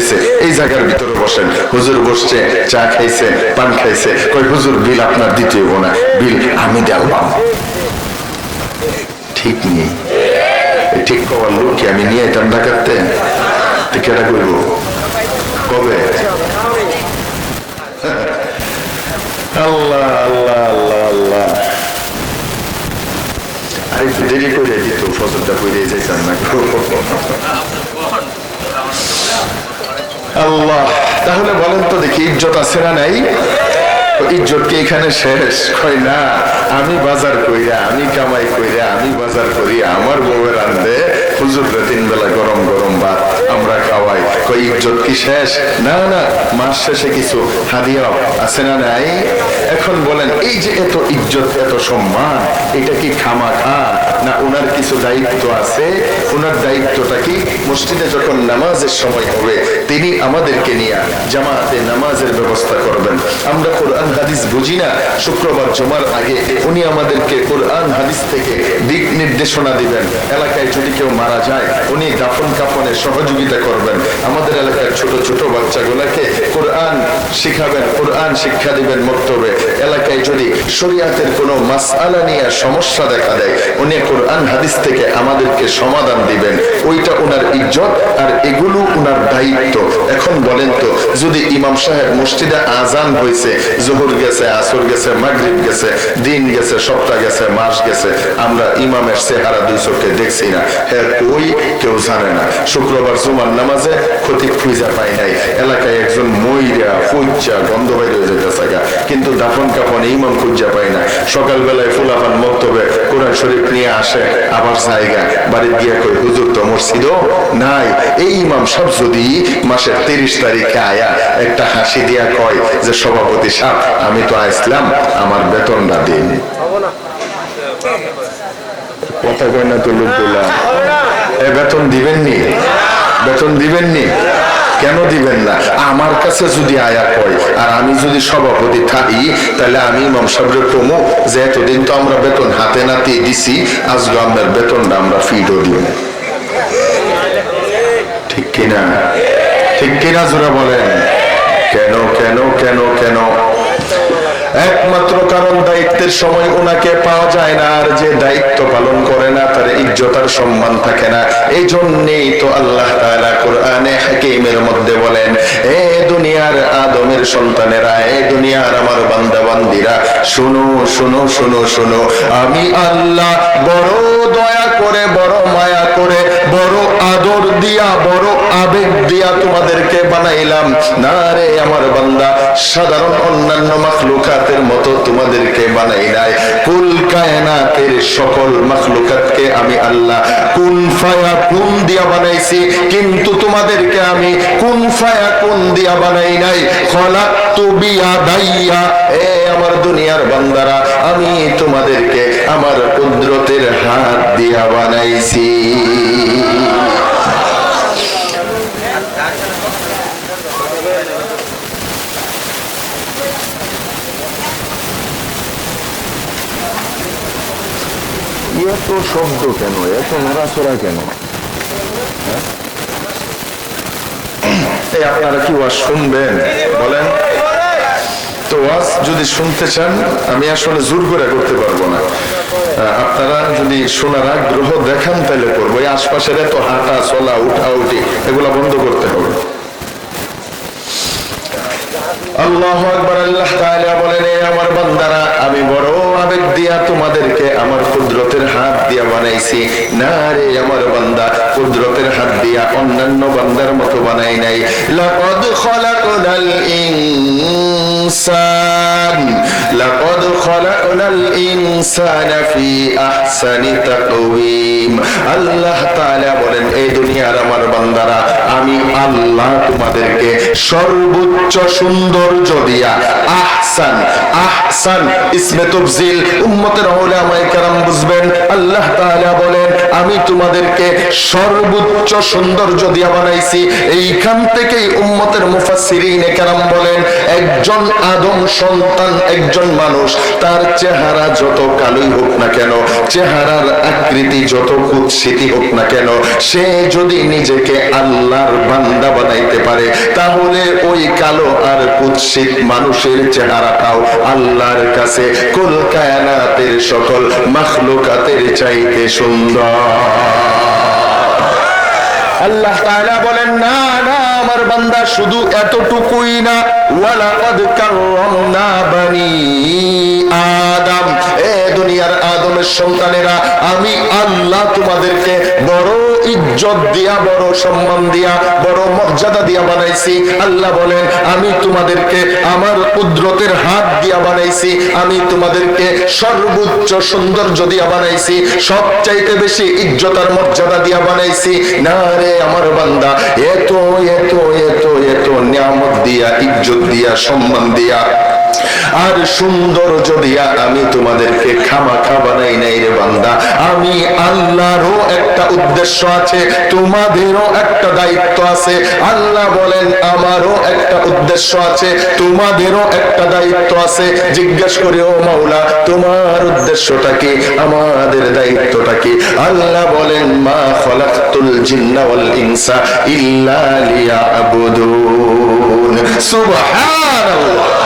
হইতেছে এই জায়গার ভিতরে বসেন। হুজুর বসছে, চা খাইছে, পান খাইছে। কই হুজুর, বিল আপনার দিতে হইব না। বিল আমি দেওয়াম ঠিক নেই। ঠিক কবার লোক কি আমি নিয়ে যেতাম ডাকাতে কেটা করব কবে? আল্লাহ আল্লাহ আল্লাহ আল্লাহ। আর দেরি করে দিত ফসলটা পড়ে যাইতাম না। আল্লাহ। তাহলে বলেন তো দেখি ইজ্জত আছে না নাই? ইজ্জত কি এখানে শেষ? কই না, আমি বাজার কইরা, আমি কামাই কইরা, আমি বাজার করি, আমার বউয়ের আনতে হুজুর তিন বেলা গরম গরম আমরা খাওয়াই কই ইজ্জত কি শেষ? না না, মাস শেষে কিছু আছে না নাই? এখন বলেন, এই যে এত ইজ্জত, এত সম্মান, এটা কি খামা খা না ওনার কিছু দায়িত্ব আছে? ওনার দায়িত্বটা কি? মসজিদে যখন নামাজের সময় হবে, তিনি আমাদেরকে নিয়ে জামাতে নামাজের ব্যবস্থা করবেন। আমরা কোরআন, হাদিস বুঝি না। শুক্রবার, জমার আগে উনি আমাদেরকে কোরআন, হাদিস থেকে দিক নির্দেশনা দিবেন। এলাকায় যদি কেউ মারা যায়, উনি দাফন কাফনে সহযোগিতা করবেন। আমাদের এলাকার ছোট ছোট বাচ্চাগুলোকে কোরআন শিখাবেন, কোরআন শিক্ষা দিবেন মক্তবে। এলাকায় যদি শরিয়াতের কোনো মাসআলা নিয়ে সমস্যা দেখা দেয়, উনি কোরআন হাদিস থেকে আমাদেরকে সমাধান দিবেন। ওইটা ওনার ইজ্জত আর এগুলো ওনার দায়িত্ব। এখন বলেন তো, যদি ইমাম সাহেব মসজিদে আজান হয়েছে জোহর গেছে, আসর গেছে, মাগরিব গেছে, দিন গেছে, সপ্তাহ গেছে, মাস গেছে, আমরা ইমামের চেহারা দুই চোখে দেখছি না। হ্যাঁ ওই কেউ জানে না। শুক্রবার জুমার নামাজে ক্ষতি খুঁজা পাই নাই। এলাকায় একজন মইরা ফুজ্জা গন্ধ বাইরে হয়ে যেতেছে গা। কিন্তু দাফন কাফন ইমাম খুঁজা পাই না। সকালবেলায় ফুলাফান মক্তবে কোরআন শরীফ নিয়ে আসে আবার জায়গা বাড়ি গিয়ে কই হুজুর তো মসজিদ নাই। এই ইমাম সব যদি মাসের তিরিশ তারিখে আয়া একটা হাসি দিয়া কয় যে সভাপতি সাহেব আমি তো আসলাম আমার বেতনটা দিন। কথা কয় না তো এ বেতন দিবেননি? বেতন দিবেননি? কেন দিবেন না? আমার কাছে যদি আয়া কয়, আর আমি যদি সভাপতি থাকি, তাহলে আমি ইমাম সাহেবের কমো, যে এতদিন তো আমরা বেতন হাতে নাতে দিছি, আজকে আপনার বেতনটা আমরা ফিডও দিব। ঠিক কিনা? ঠিক কিনা জোরা বলেন? কেন কেন কেন কেন? একমাত্র কারণ দায়িত্বের সময় ওনাকে পাওয়া যায় না, আর যে দায়িত্ব পালন করে না, তার ইজ্জতার সম্মান থাকে না। এই জন্যেই তো আল্লাহ তাআলা কোরআনে হাকিমের মধ্যে বলেন, এ দুনিয়ার আদমের সন্তানেরা, এ দুনিয়ার আমার বান্দা বান্দিরা শুনো শুনো শুনো শুনো। আমি আল্লাহ বড় দয়া করে, বড় মায়া করে, বড় আদর দিয়া, বড় আবেগ দিয়া তোমাদেরকে বানাইলাম। না রে আমার বান্দা, সাধারণ অন্যান্য মাখলুকাতের মতো তোমাদেরকে বানাই নাই। কুল কায়নাতের সকল মাখলুকাতকে আমি আল্লাহ কুন ফায়া কুন দিয়া বানাইছি, কিন্তু তোমাদেরকে আমি কুন ফায়া কুন দিয়া বানাই নাই। খলাকতু বিয়াদাইয়া এ আমার দুনিয়ার বান্দারা, আমি তোমাদেরকে আমার কুদরতের হাত দিয়া বানাইছি। এত শব্দ কেন? এত নড়াচড়া কেন? হ্যাঁ? আপনারা কি শুনবেন? বলেন। তো ওয়াজ যদি শুনতে চান, আমি আসলে জোর করে করতে পারব না। আপনারা যদি শোনার আগ্রহ দেখান, তাহলে করব। এই আশপাশের এত হাঁটা, চলা, উঠা, উঠি, এগুলা বন্ধ করতে হবে। আল্লাহ আকবার, আল্লাহ তাআলা বলেন, "এ আমার বান্দারা, আমি বড় আবেগ দিয়া তোমাদেরকে, আমার কুদরতের হাত দিয়া বানাইছি। না রে আমার বান্দা, কুদরতের হাত দিয়া অন্যান্য বান্দার মতো বানাই নাই। লাকাদ খলাকনাল ইনসান, লাকাদ খলাকনাল ইনসানা ফি আহসানি তাকওয়িম। আল্লাহ তাআলা বলেন এই দুনিয়ার আমার বান্দারা, আমি আল্লাহ তোমাদেরকে সর্বোচ্চ সৌন্দর্য দিয়া আহসান আহসান, ইসমে তফজিল, উম্মতের ওলামায়ে কেরাম বুঝবেন আল্লাহ তাআলা বলেন, আমি তোমাদেরকে সর্বোচ্চ সৌন্দর্য দিয়া বানাইছি। এইখান থেকেই উম্মতের মুফাসসিরিনে কেরাম বলেন, একজন আদম সন্তান, একজন মানুষ, তার চেহারা যত কালোই হোক না কেন, চেহারার আকৃতি যত কুৎসিতি হোক না কেন, সে যদি নিজেকে আল্লাহর বান্দা বানাইতে পারে, তাহলে ওই কালো আর কুৎসিত মানুষের চেহারাটাও আল্লাহর কাছে। কুল কায়নাতের সকল মখলুকাতের চাইতে সুন্দর। আল্লাহ তাআলা বলেন, না না, আমার বান্দা শুধু এতটুকুই না। ওয়ালাকাদ কাররামনা বানি আদম। এ দুনিয়ার আদমের সন্তানেরা, আমি আল্লাহ তোমাদেরকে বড় ইজ্জত দিয়া, বড় সম্মান দিয়া, বড় মর্যাদা দিয়া বানাইছি। আল্লাহ বলেন, আমি তোমাদেরকে আমার কুদরতের হাত দিয়া বানাইছি। আমি তোমাদেরকে সর্বোচ্চ সৌন্দর্য দিয়া বানাইছি। সবচাইতে বেশি ইজ্জত আর মর্যাদা দিয়া বানাইছি। না রে আমার বান্দা, এত এত এত এত নিয়ামত দিয়া, ইজ্জত দিয়া, সম্মান দিয়া। আর সুন্দর দিয়া আমি তোমাদেরকে খামাখা বানাই নাই রে বান্দা, আমি আল্লাহরও একটা উদ্দেশ্য আছে, তোমাদেরও একটা দায়িত্ব আছে। আল্লাহ বলেন, আমারও একটা উদ্দেশ্য আছে, তোমাদেরও একটা দায়িত্ব আছে। জিজ্ঞেস করি ও মাওলা, তোমার উদ্দেশ্যটা কি? আমাদের দায়িত্বটা কি? আল্লাহ বলেন, মা খলাকতুল জিন্না ওয়াল ইনসা ইল্লা লিয়াবুদুন। সুবহানাল্লাহ।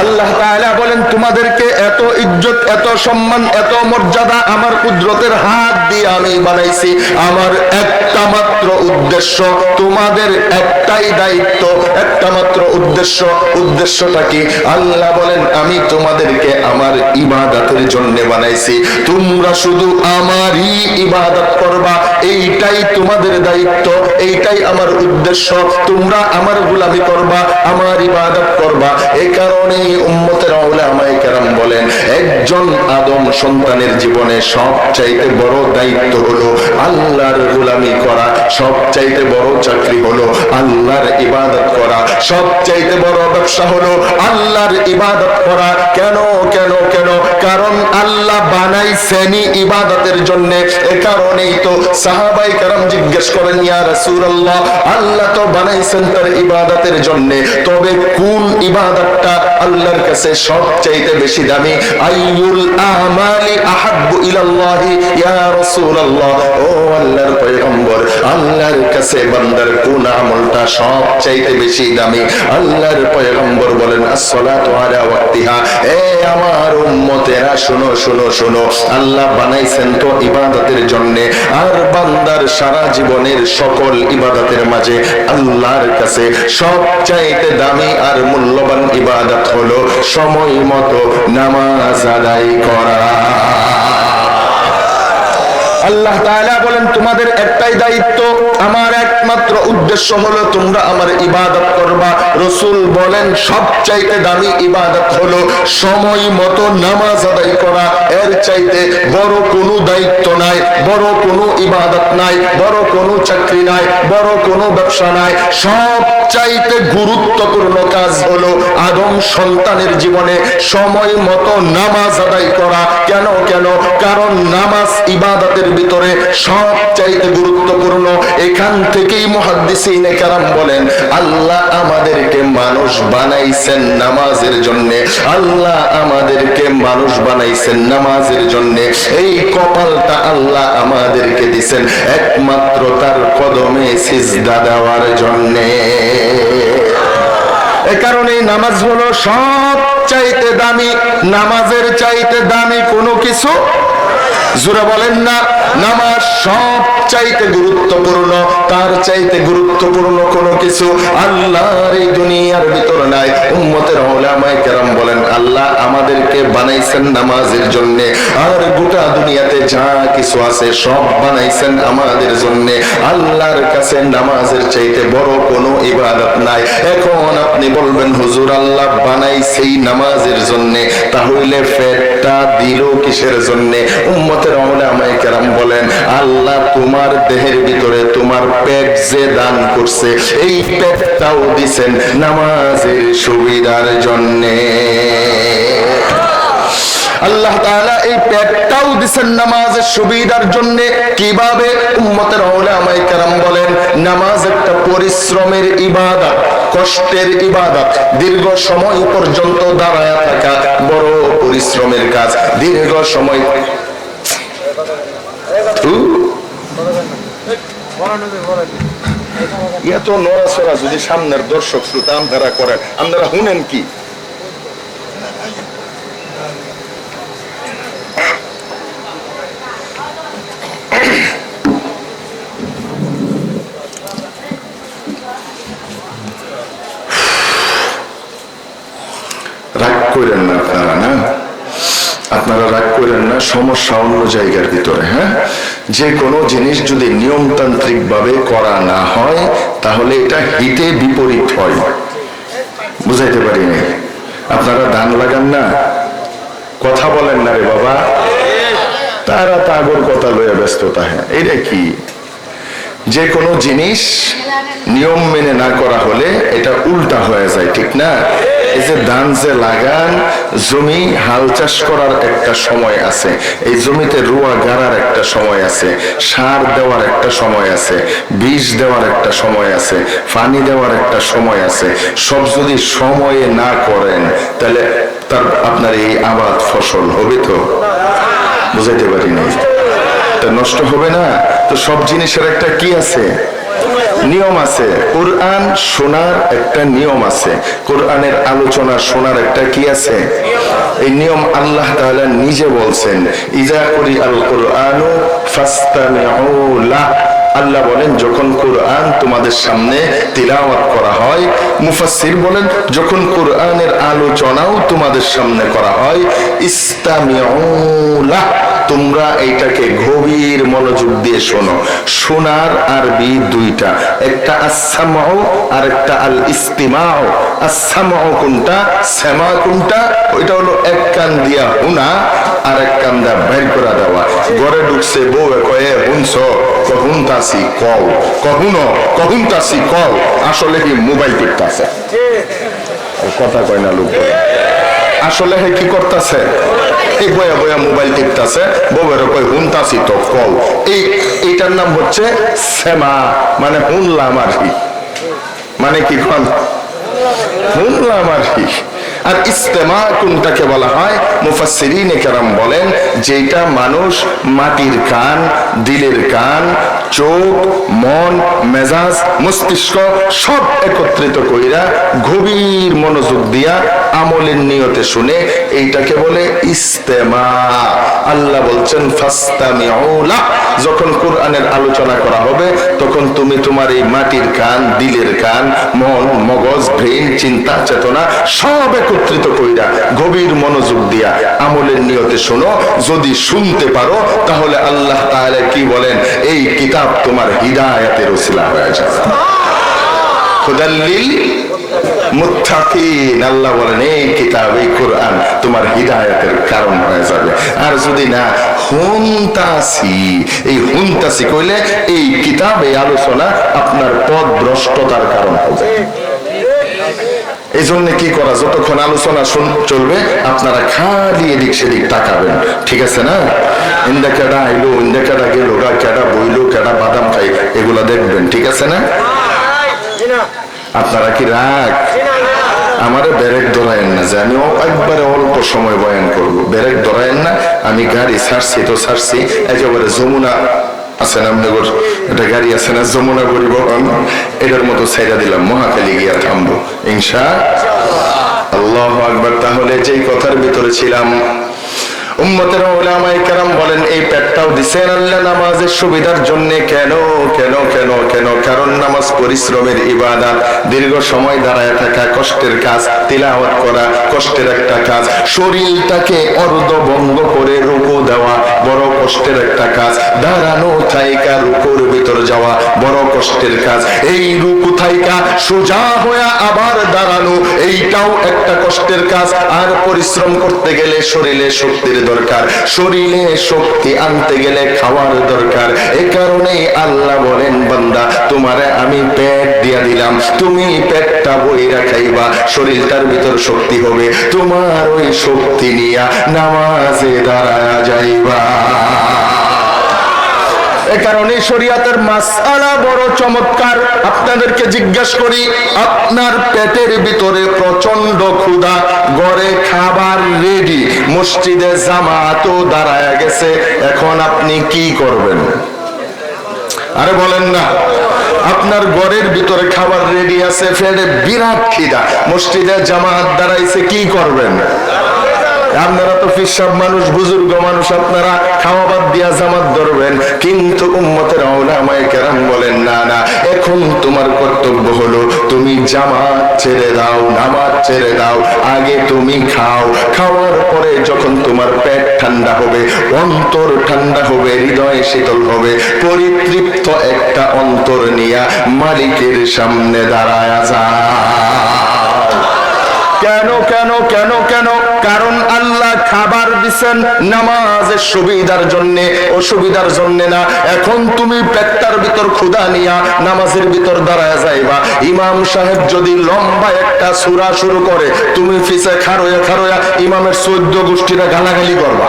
আল্লাহ তাআলা বলেন, তোমাদেরকে এত ইজ্জত, এত সম্মান, এত মর্যাদা আমার কুদরতের হাত দিয়ে আমি বানাইছি। আমার একটা মাত্র উদ্দেশ্য, তোমাদের একটাই দায়িত্ব। একটা মাত্র উদ্দেশ্য, উদ্দেশ্যটা কি? আল্লাহ বলেন, আমি তোমাদেরকে আমার ইবাদতের জন্য বানাইছি। তোমরা শুধু আমারই ইবাদত করবা। এইটাই তোমাদের দায়িত্ব, এইটাই আমার উদ্দেশ্য। তোমরা আমার গোলামি করবা, আমার ইবাদত করবা। এই কারণে উম্মতের ওলামায়ে কেরাম বলেন, একজন আদম সন্তানের জীবনে সবচাইতে বড় দায়িত্ব হলো আল্লাহর গোলামি করা, সবচাইতে বড় চাকরি হলো আল্লাহর ইবাদত করা, সবচাইতে বড় ব্যবসা হলো আল্লাহর ইবাদত করা। কেন কেন কেন? কারণ আল্লাহ বানাইছেনই ইবাদতের জন্য। এ কারণেই তো সাহাবাই কারাম জিজ্ঞেস করেন, ইয়া রাসূলুল্লাহ, আল্লাহ তো বানাইছেন তার ইবাদতের জন্য। তবে কোন ইবাদতটা আল্লাহর কাছে সবচাইতে বেশি দামি, আইয়ুল আমালি আহাব্বু ইলাল্লাহি ইয়া রাসূলুল্লাহ। ও আল্লাহর পয়গম্বর, আল্লাহর কাছে বান্দার কোন আমলটা সবচাইতে বেশি দামি? আল্লাহর পয়গম্বর বলেন, আসসালাতু আলা ওয়াক্তিহা। এ আমার উম্মতেরা, শুনো শুনো শুনো, আল্লাহ বানাইছেন তো ইবাদতের জন্য, আর বান্দার সারা জীবনের সকল ইবাদতের মাঝে আল্লাহর কাছে সবচাইতে দামি আর মূল্যবান ইবাদত হলো সময় মতো নামাজ আদায় করা। আল্লাহ তাআলা বলেন তোমাদের একটাই দায়িত্ব আমার একমাত্র উদ্দেশ্য হলো তোমরা আমার ইবাদত করবা। রসুল বলেন, সবচাইতে দামি ইবাদত হলো সময় মতো নামাজ আদায় করা। এর চাইতে বড় কোনো দায়িত্ব নাই, বড় কোনো ইবাদত নাই, বড় কোনো চাকরি নাই, বড় কোনো ব্যবসা নাই। সব চাইতে গুরুত্বপূর্ণ কাজ হলো আদম সন্তানের জীবনে সময় মতো নামাজ আদায় করা। কেন কেন? কারণ নামাজ ইবাদতের ভিতরে সব চাইতে গুরুত্বপূর্ণ। এখান থেকেই মহাদ্দিসিন কারাম বলেন, আল্লাহ আমাদেরকে মানুষ বানাইছেন নামাজের জন্য। আল্লাহ আমাদেরকে মানুষ বানাইছেন নামাজের জন্য। এই কপালটা আল্লাহ আমাদেরকে দিছেন একমাত্র তার কদমে সিজদা দেওয়ার জন্যে। এ কারণে নামাজ হলো সব চাইতে দামি, নামাজের চাইতে দামি কোনো কিছু? জোরে বলেন না, নামাজ সব চাইতে গুরুত্বপূর্ণ, তার চাইতে গুরুত্বপূর্ণ কোনো কিছু আল্লাহর এই দুনিয়ার ভিতর নাই। উম্মতের ওলামায়ে কেরাম বলেন, আল্লাহ আমাদেরকে বানাইছেন নামাজের জন্য, আর গোটা দুনিয়াতে যা কিছু আছে সব বানাইছেন আমাদের জন্য। আল্লাহর কাছে নামাজের চাইতে বড় কোনো ইবাদত নাই। এখন আপনি বলবেন, হুজুর, আল্লাহ বানাইছেই নামাজের জন্য, তাহলে পেটটা দিল কিসের জন্য? উম্মতের ওলামায়ে কেরাম বলেন, আল্লাহ তোমার দেহের ভিতরে তোমার পেট যে দান করছে, এই পেটটাও দিছেন নামাজের সুবিধার জন্যে। আল্লাহ তাআলা এই পেটটাও দিছেন নামাজের সুবিধার জন্য। কীভাবে? উম্মতের ওলামায়ে কেরাম বলেন, নামাজ একটা পরিশ্রমের ইবাদত। কষ্টের ইবাদত, দীর্ঘ সময় পর্যন্ত দাঁড়ায় থাকা বড় পরিশ্রমের কাজ দীর্ঘ সময়। এত নড়াচড়া যদি সামনের দর্শক শ্রোতা আপনারা করেন আপনারা শুনেন কি রাগ করেন না আপনারা না? আপনারা রাগ করেন না, সমস্যা অন্য জায়গার ভিতরে হ্যাঁ? যে কোনো জিনিস যদি নিয়মতান্ত্রিক ভাবে করা না হয়, তাহলে এটা হিতে বিপরীত হয়। বুঝাইতে পারি নাই আপনারা ধান লাগান না? কথা বলেন না রে বাবা। তারা তাগর কথা লইয়া ব্যস্ততা হ্যাঁ? এটা কি? যে কোনো জিনিস নিয়ম মেনে না করা হলে এটা উল্টা হয়ে যায়, ঠিক না? এই যে ধান যে লাগান, জমি হাল চাষ করার একটা সময় আছে, এই জমিতে রোয়া গাড়ার একটা সময় আছে, সার দেওয়ার একটা সময় আছে বীজ দেওয়ার একটা সময় আছে, পানি দেওয়ার একটা সময় আছে, সব যদি সময়ে না করেন, তাহলে তার আপনার এই আবাদ ফসল হবে তো? বুঝাইতে পারি নাই। তা নষ্ট হবে না? তো সব জিনিসের একটা কি আছে? নিয়ম আছে। কোরআন শোনার একটা নিয়ম আছে। কোরআনের আলোচনা শোনার একটা কি আছে? এই নিয়ম আল্লাহ তাআলা নিজে বলছেন ইজা করি আল কোরআনু ফাস্তামিউ লাহ আল্লাহ বলেন, যখন কোরআন তোমাদের সামনে তিলাওয়াত করা হয়, মুফাসসির বলেন, যখন কোরআনের আলোচনাও তোমাদের সামনে করা হয় ইস্তামিউলা তোমরা এইটাকে গভীর মনোযোগ দিয়ে শোনো। শোনার আরবি দুইটা। একটা আসামাও আর একটা আল ইস্তিমাও আসামাও কোনটা? শ্যামা কোনটা? ওইটা হলো এক কান দিয়া হুনা আর এক কান দিয়া বের করে দেওয়া। ঘরে ঢুকছে বউ কয়ে হুনছ কহুনতাসি কও। কহুন কহুনতাসি কও। আসলে কি মোবাইল টিপতাছে? কথা কয় না লোক আসলে হে কি করতেছে? এই বয়া বয়া মোবাইল টিপতাছে বউয়ের কই হুনতাছি তো কল এই, এইটার নাম হচ্ছে সেমা মানে হুনলাম আর কি। মানে কি কন? শুনলাম আর কি। আর ইস্তেমা কোনটাকে বলা হয়? মুফাসসিরিনে কেরাম বলেন যেটা মানুষ মাটির কান, দিলের কান, চোখ, মন, মেজাজ, মস্তিষ্ক সব একত্রিত কইরা গভীর মনোযোগ দিয়া আমলের নিয়তে শুনে এইটাকে বলে ইস্তেমা। আল্লাহ বলছেন যখন কোরআনের আলোচনা করা হবে, তখন তুমি তোমার এই মাটির কান, দিলের কান, মন, মগজ ব্রেন চিন্তা, চেতনা সব একত্রিত কইরা গভীর মনোযোগ দিয়া আমলের নিয়তে শোনো। যদি শুনতে পারো, তাহলে আল্লাহ তাআলা কি বলেন? এই কিতাব তোমার হিদায়াতের ওসিলা হয়ে যাবে। মুত্তাকিন, আল্লাহ বলেন, এই কিতাব, এই কোরআন তোমার হিদায়াতের কারণ হয়ে যাবে। আর যদি না হুনতাসি, এই হুনতাসি কইলে এই কিতাব এই আলোচনা আপনার পথ ভ্রষ্টতার কারণ হবে। এই জন্য কি করা? যতক্ষণ আলোচনা চলবে, আপনারা খালি এদিক সেদিক তাকাবেন। ঠিক আছে না? ইন্দা কেডা আইলো, ইন্দা কেডা গেলো, গা কেডা বইলো, কেডা বাদাম খাই, এগুলা দেখবেন, ঠিক আছে না? আপনারা কি রাগ? আমারে ব্যারেক ধরায়েন না যে আমি একবারে অল্প সময় বয়ান করব। ব্যারেক ধরায়েন না, আমি গাড়ি ছাড়ছি, তো ছাড়ছি, একেবারে যমুনা আছে রামনগর একটা গাড়ি আছে না যমুনা পরিবহন? এটার মতো ছেড়া দিলাম মহাকালী গিয়া থামবো, ইনশা আল্লাহ আকবার। তাহলে যেই কথার ভিতরে ছিলাম উম্মতের ওলামায়ে কেরাম বলেন, এই পেটটাও দিছেন আল্লাহ নামাজের সুবিধার জন্য। কেন কেন কেন কেন? কারণ নামাজ পরিশ্রমের ইবাদত, দীর্ঘ সময় দাঁড়ায় থাকা, কষ্টের কাজ, তিলাওয়াত করা, কষ্টের একটা কাজ, শরীরটাকে অর্ধ ভঙ্গ করে রুকু দেওয়া, বড় কষ্টের একটা কাজ, দাঁড়ানো থাইকা, রুকুর ভিতর যাওয়া, বড় কষ্টের কাজ। এই রুকু থাইকা সোজা হয়ে আবার দাঁড়ানো, এইটাও একটা কষ্টের কাজ। আর পরিশ্রম করতে গেলে শরীরে শক্তির দরকার। শরীরে শক্তি আনতে গেলে খাওয়ার দরকার। এ কারণেই আল্লাহ বলেন, বান্দা, তোমারে আমি পেট দিয়া দিলাম। তুমি পেটটা বই রাখাইবা। শরীরটার ভিতর শক্তি হবে। তোমার ওই শক্তি নিয়া নামাজে দাঁড়া যাইবা। কারণে শরিয়াতের মাসআলা বড় চমৎকার। আপনাদেরকে জিজ্ঞাসা করি, আপনার পেটের ভিতরে প্রচণ্ড ক্ষুধা গড়ে খাবার রেডি মসজিদে দাঁড়ায় গেছে, এখন আপনি কি করবেন? আরে বলেন না, আপনার ঘরের ভিতরে খাবার রেডি আছে ফেরে বিরাট খিদা মসজিদে জামাত দাঁড়াইছে, কি করবেন? আপনারা তো ফিসাব মানুষ, বুজুর্গ মানুষ, আপনারা খাওয়া বাদ দিয়া জামাত ধরবেন। কিন্তু উম্মতের ওলামায়ে কেরাম বলেন, না না, এখন তোমার কর্তব্য হলো তুমি জামাত ছেড়ে দাও, নামাজ ছেড়ে দাও, আগে তুমি খাও। খাওয়ার পরে যখন তোমার পেট ঠান্ডা হবে, অন্তর ঠান্ডা হবে, হৃদয় শীতল হবে, পরিতৃপ্ত একটা অন্তর নিয়া মালিকের সামনে দাঁড়ায় যাও। কেন কেন কেন কেন? কারণ আল্লাহ খাবার দিছেন নামাজের সুবিধার জন্য। অসুবিধার জন্য না। এখন তুমি পেটটার ভিতর ক্ষুধা নিয়া নামাজের ভিতর দাঁড়ায় যাইবা। ইমাম সাহেব যদি লম্বা একটা সুরা শুরু করে, তুমি ফিসে খারোয়া খারোয়া ইমামের চোদ্দ গোষ্ঠীরা গালাগালি করবা।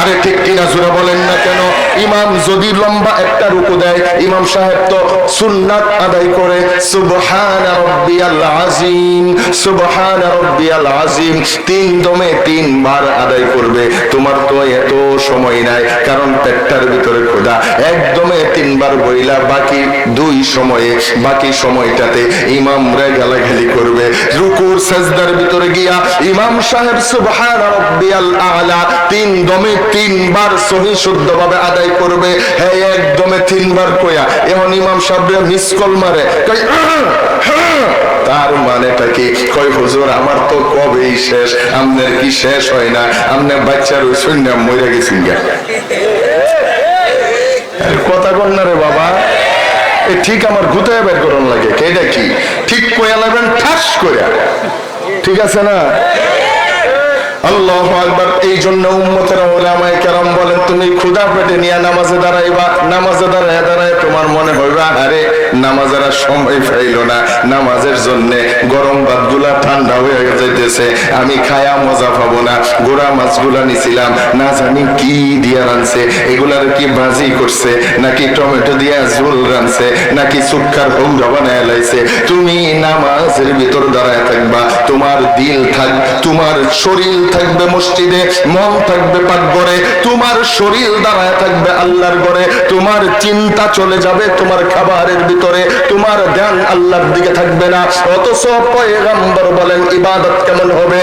আরে ঠিক কিনা সুরা বলেন না কেন? ইমাম যদি লম্বা একটা রুকু দেয়, ইমাম সাহেব তো সুন্নাত আদায় করে, সুবহান রাব্বিয়াল আযীম, সুবহান রাব্বিয়াল আযীম, তিন দমে তিনবার আদায় করবে। তোমার তো এত সময় নাই, কারণ পেটটার ভিতরে খোদা একদমে তিনবার বইলা বাকি দুই সময়ে, বাকি সময়টাতে ইমামরা গালাগালি করবে। রুকুর সাজদার ভিতরে গিয়া ইমাম সাহেব সুবহান রাব্বিয়াল আলা তিন দমে তিনবার সহি শুদ্ধভাবে আদায় করবে। হ্যাঁ একদমে তিনবার কয়া এমন ইমাম সাহেব মিস কল মারে। হ্যাঁ।" তার মানেটা কি? কই, হুজুর, আমার তো কবেই শেষ, আমনের কি শেষ হয় না? আমনে বাচ্চার ওই শূন্য মরে গেছেন কথা কন না রে বাবা। এ, ঠিক আমার গুতায় বের করন লাগে। কেটা কি? ঠিক কয়া লাগবেন ঠাস কয়া ঠিক আছে না? আল্লাহ আকবার এই জন্য উম্মতের ওলামায়ে তুমি ক্ষুধা পেটে নিয়ে নামাজে দাঁড়াইবা, নামাজে দাঁড়ায় দাঁড়ায় তোমার মনে হইবা আরে নামাজের আর সময় পাইল না। নামাজের জন্য গরম ভাতগুলা ঠান্ডা হয়ে যাইতেছে, আমি খায়া মজা পাবো না। গোড়া মাছগুলা নিছিলাম, না জানি কি দিয়া রানছে এগুলার কি ভাজি করছে, নাকি টমেটো দিয়া ঝোল রানছে নাকি সুক্কার হোমরা বানায় লাইছে। তুমি নামাজের ভিতর দাঁড়ায় থাকবা, তোমার দিল থাক, তোমার শরীর থাকবে মসজিদে, মন থাকবে পাকঘরে, তোমার শরীর দাঁড়ায় থাকবে আল্লাহর ঘরে, তোমার চিন্তা চলে যাবে তোমার খাবারের ভিতরে, তোমার ধ্যান আল্লাহর দিকে থাকবে না। অথচ পয়গম্বর বলেন, ইবাদত কেমন হবে?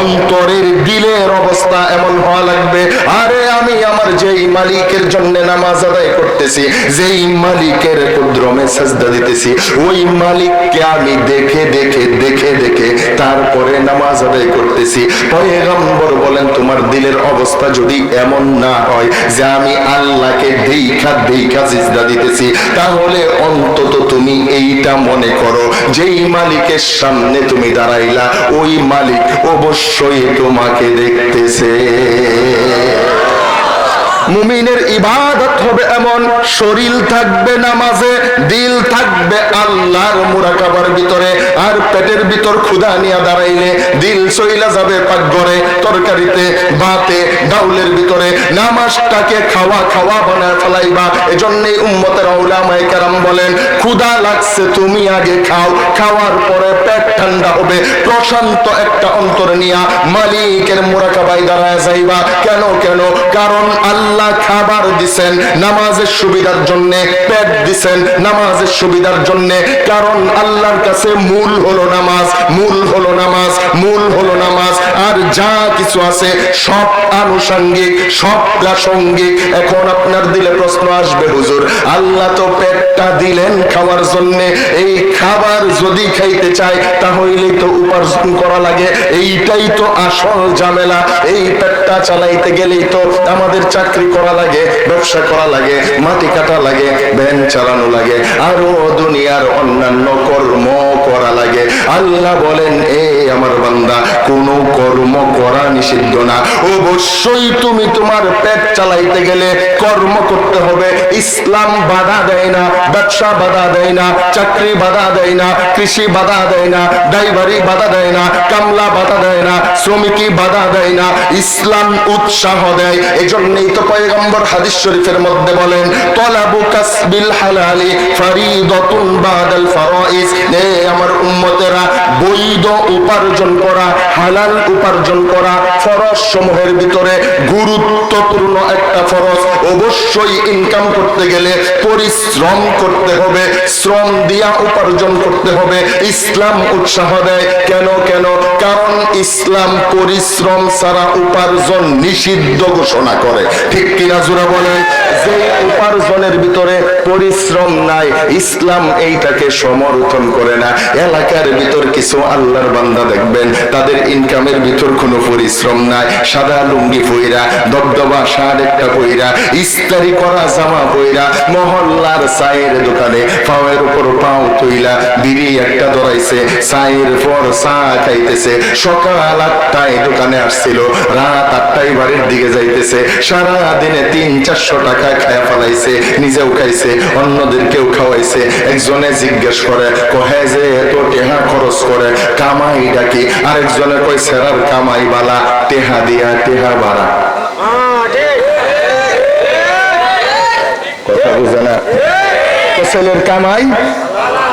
অন্তরের দিলের অবস্থা এমন হওয়া লাগবে, আরে আমি আমার যেই মালিকের জন্য নামাজ আদায় করতেছি, যেই মালিকের কুদ্রমে সাজদা দিতেছি, ওই মালিককে আমি দেখে দেখে দেখে দেখে তারপরে নামাজ আদায় করতেছি। পয়গম্বর বলেন, তোমার দিলের অবস্থা যদি এমন না হয় যে আমি আল্লাহকে দেইখা দেইখা সিজদা দিতেছি, তাহলে অন্তত তুমি এইটা মনে করো, যেই মালিকের সামনে তুমি দাঁড়াইলা, ওই মালিক অবশ্যই তোমাকে দেখতেছে। মুমিনের ইবাদত হবে এমন, শরীর থাকবে নামাজে, দিল থাকবে আল্লাহর মুরাকাবার ভিতরে, আর পেটের ভিতর ক্ষুধা নিয়ে দাঁড়াইলে দিল সইলা যাবে পাকঘরে, তরকারিতে, ভাতে, ডাউলের ভিতরে, নামাজটাকে খাওয়া খাওয়া বানায় ফেলাইবা। এজন্যই উম্মতের ওলামায়ে কেরাম বলেন, ক্ষুধা লাগছে, তুমি আগে খাও। খাওয়ার পরে পেট ঠান্ডা হবে, প্রশান্ত একটা অন্তর নিয়া মালিকের মুরাকাবাই দাঁড়ায় যাইবা। কেন কেন? কারণ আল্লাহ খাবার দিছেন, নামাজের সুবিধার জন্য পেট দিছেন, নামাজের সুবিধার জন্য। কারণ আল্লাহর কাছে মূল হলো নামাজ, মূল হলো নামাজ, মূল হলো নামাজ। আর যা কিছু আছে সব আনুষঙ্গিক, সব প্রাসঙ্গিক। এখন আপনার দিলে প্রশ্ন আসবে, হুজুর, আল্লাহ তো পেটটা দিলেন খাওয়ার জন্য। এই খাবার যদি খাইতে চায়, তাহলে তো উপার্জন করা লাগে। এইটাই তো আসল ঝামেলা। এই পেটটা চালাইতে গেলেই তো আমাদের চাকরি করা লাগে, ব্যবসা করা লাগে, মাটি কাটা লাগে, ভ্যান চালানো লাগে, আরও দুনিয়ার অন্যান্য কর্ম করা লাগে। আল্লাহ বলেন, এ আমার বান্দা, কোনো কর্ম করা নিষিদ্ধ না। অবশ্যই তুমি তোমার পেট চালাইতে গেলে কর্ম করতে হবে। ইসলাম বাধা দেয় না, ব্যবসা বাধা দেয় না, চাকরি বাধা দেয় না, কৃষি বাধা দেয় না, ড্রাইভারি বাধা দেয় না, কামলা বাধা দেয় না, শ্রমিকই বাধা দেয় না। ইসলাম উৎসাহ দেয় এই জন্যই তো পয়গম্বর হাদিস শরীফের মধ্যে বলেন, তলাবু কাসবিল হালালি ফারিদাতুন বাদাল ফারাইজ। নে আমার উম্মতেরা, বৈধ উপার্জন করা, হালাল উপার্জন করা ফরজ সমূহের ভিতরে গুরুত্বপূর্ণ একটা ফরজ। অবশ্যই ইনকাম করতে গেলে পরিশ্রম করতে হবে, শ্রম দিয়া উপার্জন করতে হবে, ইসলাম উৎসাহ দেয়। কেন কেন? কারণ ইসলাম পরিশ্রম ছাড়া উপার্জন নিষিদ্ধ ঘোষণা করে। ঠিক কিনা জোরা বলেন যে উপার্জনের ভিতরে পরিশ্রম নাই, ইসলাম এইটাকে সমর্থন করে না। এলাকার ভিতর কিছু আল্লাহর বান্দা দেখবেন, তাদের ইনকামের ভিতর কোনো পরিশ্রম নাই। সাদা লুঙ্গি পইরা, দবদবা শার্ট একটা পইরা, ইস্তারি করা জামা পইরা, মহল্লার চায়ের দোকানে পাওয়ের উপর পাও তুইলা, বিড়ি একটা ধরাইছে, চায়ের পর চা খাইতেছে। সকাল আটটায় দোকানে আসছিল, রাত আটটায় বাড়ির দিকে যাইতেছে। সারা দিনে তিন চারশো টাকা খায়া ফেলাইছে, নিজেও খাইছে, অন্যদেরকেও খাওয়াইছে। একজনে জিজ্ঞেস করে, কহে যে এত টেহা খরচ করে, কামাই ডাকি আরেকজনে কয়, সেরার কামাই বালা, টেহা দিয়া, টেহা বাড়া কথা বুঝে না? ছেলের কামাই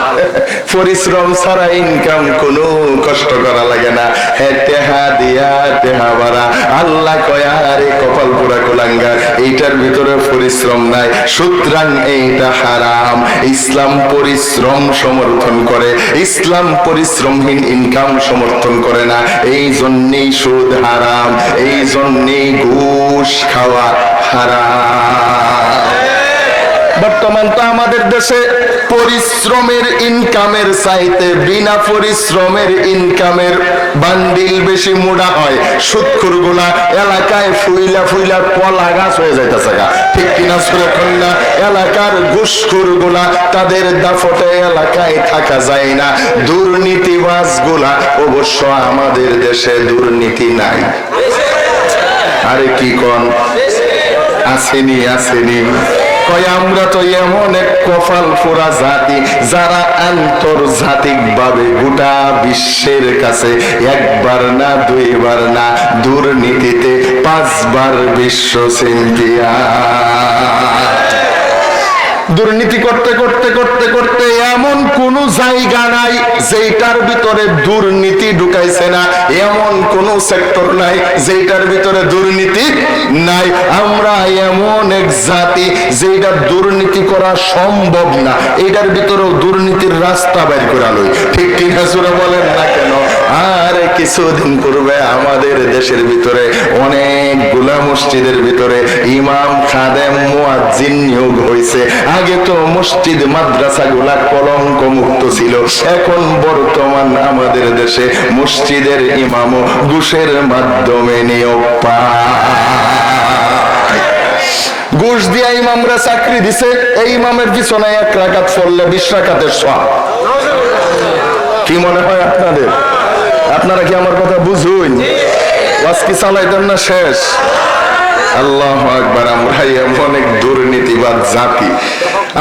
পরিশ্রম ছাড়া ইনকাম কোনো কষ্ট করা লাগে না। হে টেহা দিয়া, টেহা বাড়া। আল্লাহ কয়া আরে কপাল পুরা কোলাঙ্গা এইটার ভিতরে পরিশ্রম নাই। সুতরাং এইটা হারাম। ইসলাম পরিশ্রম সমর্থন করে। ইসলাম পরিশ্রমহীন ইনকাম সমর্থন করে না। এই জন্যেই সুদ হারাম। এই জন্যেই ঘুষ খাওয়া হারাম। তো আমাদের দেশে পরিশ্রমের ইনকামের চাইতে বিনা পরিশ্রমের ইনকামের বান্ডিল বেশি মোড়া হয়। সুৎখুরগুলা এলাকায় ফুইলা ফুইলা কলা গাছ হয়ে যাইতেছে গা। ঠিক কিনা সুরক্ষণ না এলাকার ঘুষখুরগুলা তাদের দাফটে এলাকায় থাকা যায় না। দুর্নীতিবাজগুলা অবশ্য আমাদের দেশে দুর্নীতি নাই। আরে কি কন? আসেনি আসেনি। কয়, আমরা তো এমন এক কপাল ফোরা জাতি, যারা আন্তর্জাতিক ভাবে গোটা বিশ্বের কাছে একবার না, দুইবার না, দুর্নীতিতে পাঁচবার বিশ্ব চ্যাম্পিয়ন দুর্নীতি করতে করতে করতে করতে এমন কোন জায়গা নাই যেটার ভিতরে দুর্নীতি ঢুকাইছে না। এমন কোন সেক্টর নাই যেটার ভিতরে দুর্নীতি নাই। আমরা এমন এক জাতি যেটা দুর্নীতি করা সম্ভব না। এটার ভিতরেও দুর্নীতির রাস্তা বের করা লই ঠিক ঠিক হাসুরা বলেন না কেন? আর কিছুদিন পূর্বে আমাদের দেশের ভিতরে অনেক অনেকগুলা মসজিদের ভিতরে ইমাম খাদেম মুয়াজ্জিন নিয়োগ হয়েছে আগে তো মসজিদ মাদ্রাসা গুলা কলঙ্ক মুক্ত ছিল। এখন বর্তমান আমাদের দেশে মসজিদের ইমামও ঘুষের মাধ্যমে নিয়োগ ঘুষ দিয়া ইমামরা চাকরি দিছে, এই ইমামের পিছনে এক রাকাত পড়লে বিশ রাকাতের সব কি মনে হয় আপনাদের? আপনারা কি আমার কথা বুঝুন? আজকে চালাইতেন না শেষ? আল্লাহ আকবার, আমরা এক দুর্নীতিবাদ জাতি।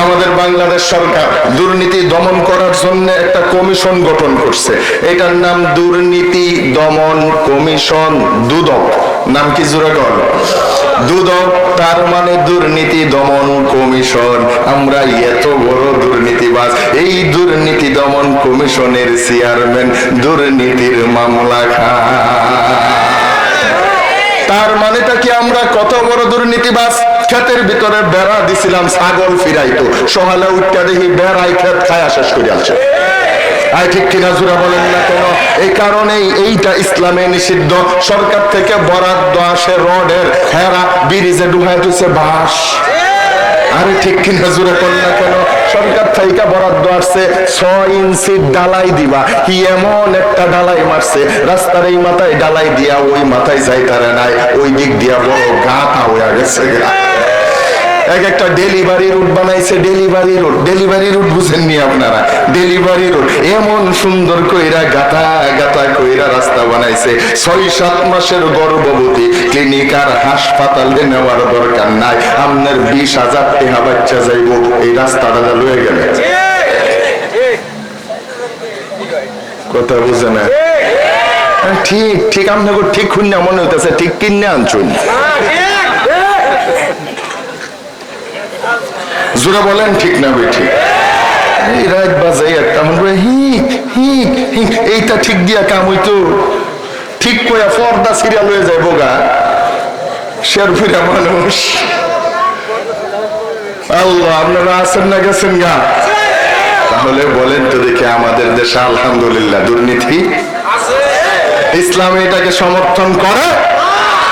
আমাদের বাংলাদেশ সরকার দুর্নীতি দমন করার জন্য একটা কমিশন গঠন করছে। এটার নাম দুর্নীতি দমন কমিশন দুদক। নাম কি জোরে কর দুদক, তার মানে দুর্নীতি দমন কমিশন। আমরা এত বড় দুর্নীতিবাজ। এই দুর্নীতি দমন কমিশনের চেয়ারম্যান দুর্নীতির মামলা খায় তার মানেটা কি আমরা কত বড় দুর্নীতিবাস ক্ষেতের ভিতরে বেড়া দিছিলাম, ছাগল ফিরাইতো। সহালা উঠতে দেখি বেড়াই খেত খায়া শেষ করে আয় ঠিক এই কারণেই এইটা নিষিদ্ধ। সরকার থেকে বরাদ্দ আসে রডের, হেরা, ব্রিজে ডুহায় দিচ্ছে বাঁশ। আরে ঠিক কিনা জোরে কর না কেন? সরকার থেকে বরাদ্দ আসছে, ছয় ইঞ্চি ডালাই দিবা। কি এমন একটা ডালাই মারছে? রাস্তার এই মাথায় ডালাই দিয়া ওই মাথায় যাইতারে নাই, ওই দিক দিয়া বড় গা হয়ে গেছে। এক একটা ডেলিভারি রুট বানাইছে ডেলিভারি রুট ডেলিভারি রুট বুঝেননি আপনারা। ডেলিভারি রুট এমন সুন্দর কইরা গাতা গাতা কইরা রাস্তা বানাইছে। ছয় সাত মাসের গর্ভবতী ক্লিনিক আর হাসপাতালে নেওয়ার দরকার নাই। আপনার বিশ হাজার টেহা বাচ্চা যাইব এই রাস্তাটা লয়ে গেলে। কথা বুঝে না। হ্যাঁ, ঠিক ঠিক আপনাকে ঠিক খুঁজনা মনে হইতেছে ঠিক কিনে আনছুন। জোরা বলেন, ঠিক না বেঠি এই রাত বাজে একটা করে এইটা ঠিক দিয়া ঠিক পর্দা সিরিয়াল হয়ে যায় বোগা শের ফিরা মানুষ। আল্লাহ, আপনারা আছেন না গেছেন গা? তাহলে বলেন তো দেখি আমাদের দেশে আলহামদুলিল্লাহ দুর্নীতি। ইসলাম এটাকে সমর্থন করে?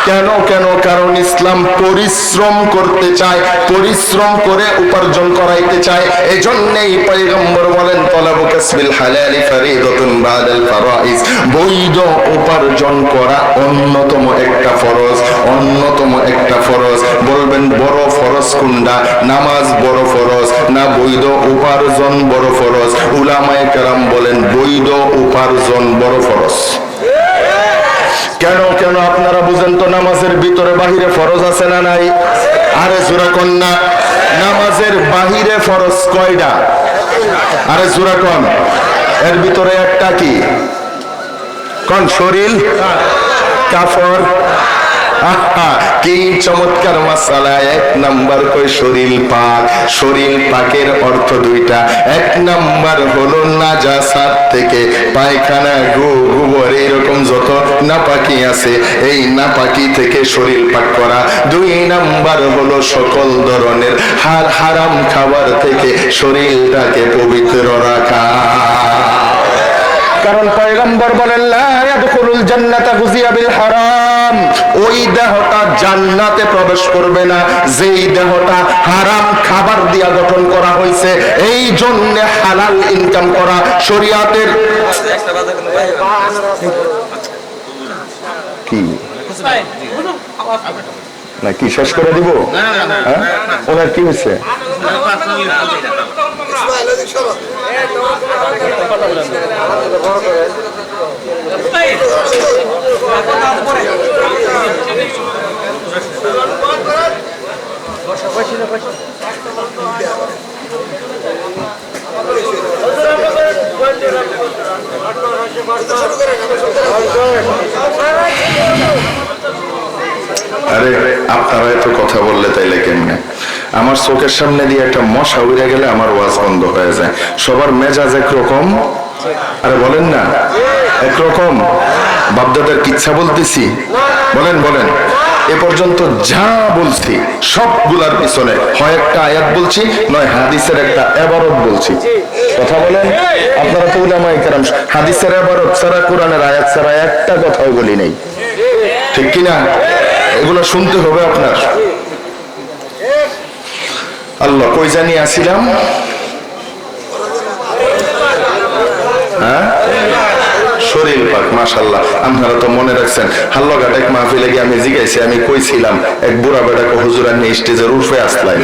কেন কেন? কারণ ইসলাম পরিশ্রম করতে চায়, পরিশ্রম করে উপার্জন করাইতে চায়। এই জন্যই পয়গম্বর বলেন, তলাবু কাসবিল হালালি ফারিদাতুন বাদাল ফারাইজ। বৈধ উপার্জন করা অন্যতম একটা ফরজ, অন্যতম একটা ফরজ। বলবেন, বড় ফরজ কোনটা? নামাজ বড় ফরজ, না বৈধ উপার্জন বড় ফরজ? উলামায়ে কেরাম বলেন, বৈধ উপার্জন বড় ফরজ। কেন কেন আপনারা বুঝেন তো নামাজের ভিতরে বাহিরে ফরজ আছে না নাই? আরে জোরা কন্যা নামাজের বাহিরে ফরজ কয়টা? আরে জোরা কন এর ভিতরে একটা কি? কোন, শরীর? কাফর। কি চমৎকার মাসালা, এক নাম্বার কই শরীর পাক। শরীর পাকের অর্থ দুইটা, এক নাম্বার হলো নাজাসাত থেকে পায়খানা, গু, গোবর, এরকম যত নাপাকি আছে, এই নাপাকি থেকে শরীর পাক করা। দুই নাম্বার হলো সকল ধরনের হার হারাম খাবার থেকে শরীরটাকে পবিত্র রাখা। কারণ পয়গম্বর বলেন, লা ইয়াদখুলুল জান্নাতা গুজিয়া বিল হারাম। ওই দেহটা জান্নাতে প্রবেশ করবে না। যেই দেহটা হারাম খাবার দিয়া গঠন করা হয়েছে, এই জন্য হালাল ইনকাম করা শরিয়াতের কি? না, কি, শেষ করে দিব? হ্যাঁ? ওনার কি হয়েছে? আরে, আপনারা এত কথা বললে তাইলে কেমনে? আমার চোখের সামনে দিয়ে একটা মশা উড়ে গেলে আমার ওয়াজ বন্ধ হয়ে যায়। সবার মেজাজ একরকম। আরে বলেন না। একরকম। বাপদাদার কিচ্ছা বলতেছি? বলেন বলেন। এ পর্যন্ত যা বলছি, সবগুলার পিছনে হয় একটা আয়াত বলছি, নয় হাদিসের একটা এবারত বলছি। কথা বলেন? আপনারা তো উলামায়ে কেরাম, হাদিসের এবারত ছাড়া, কোরআনের আয়াত ছাড়া একটা কথাও বলি নাই। ঠিক কিনা? এগুলো শুনতে হবে আপনার। আল্লাহ, কই জানি আসিলাম? হ্যাঁ? শরীর পাক মাশাল্লাহ আপনারা তো মনে রাখছেন হাল্লঘাট এক মাহফিলে গিয়ে আমি জিজ্ঞাসি আমি কইছিলাম, এক বুড়া বেড়াকে নিয়ে স্টেজের উঠে আসলাই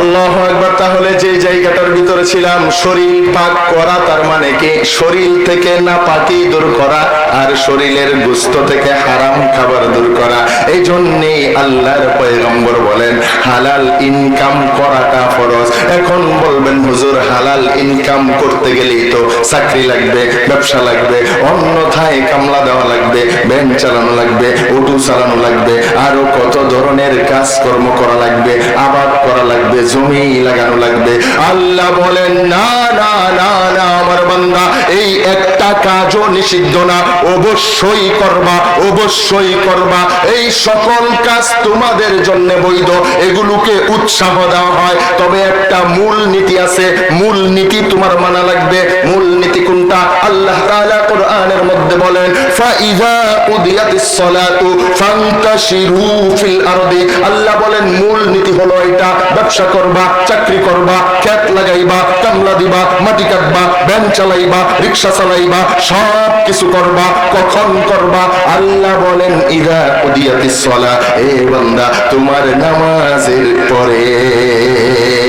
আল্লাহ একবার তাহলে যে জায়গাটার ভিতরে ছিলাম, শরীর পাক করা, তার মানে কি? শরীর থেকে না পাকি দূর করা আর শরীরের গুস্ত থেকে হারাম খাবার দূর করা। এই জন্যেই আল্লাহর পয়গম্বর বলেন, হালাল ইনকাম করাটা ফরজ। এখন বলবেন, হুজুর, হালাল ইনকাম করতে গেলেই তো চাকরি লাগবে, ব্যবসা লাগবে, অন্যথায় কামলা দেওয়া লাগবে ব্যাংক চালানো লাগবে, অটো চালানো লাগবে, আরও কত ধরনের কাজকর্ম করা লাগবে, আবাদ করা লাগবে জমি লাগানো লাগবে। আল্লাহ বলেন, না না না না, আমার বান্দা, এই একটা কাজও নিষিদ্ধ না। অবশ্যই করবা অবশ্যই করবা। এই সকল কাজ তোমাদের জন্য বৈধ। এগুলোকে উৎসাহ দেওয়া হয়। তবে একটা মূল নীতি আছে। মূল নীতি তোমার মানা লাগবে। মূল নীতি কোনটা? আল্লাহ তাআলা কোরআনের মধ্যে বলেন ফাইজা উদিয়াতিস সালাতু ফান্তাশিরু ফিল আরদি। আল্লাহ বলেন, মূল নীতি হলো এটা। ব্যবসা করবা, চাকরি করবা খ্যাত লাগাইবা, কামলা দিবা, মাটি কাটবা ব্যান চালাইবা, রিক্সা চালাইবা, সব কিছু করবা, কখন করবা? আল্লাহ বলেন, ইদা উদিয়াতিস সালা এ বান্দা, তোমার নামাজের পরে।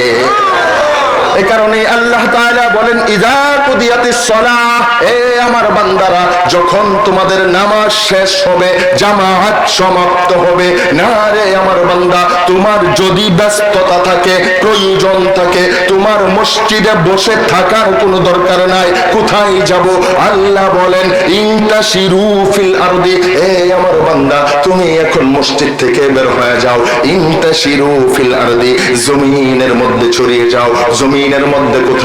এ কারণে আল্লাহ বলেন ইজা কুদিয়াতিস আমার বান্দারা, যখন তোমাদের নামাজ শেষ হবে জামাত সমাপ্ত হবে, না রে আমার বান্দা, তোমার যদি ব্যস্ততা থাকে, প্রয়োজন থাকে, তোমার মসজিদে বসে থাকার কোনো দরকার নাই, কোথায় যাব? আল্লাহ বলেন ফিল আরদি এ আমার বান্দা, তুমি এখন মসজিদ থেকে বের হয়ে যাও, ইনতাশিরু ফিল আরদি, জমিনের মধ্যে ছড়িয়ে যাও জমিনের মধ্যে কোথায়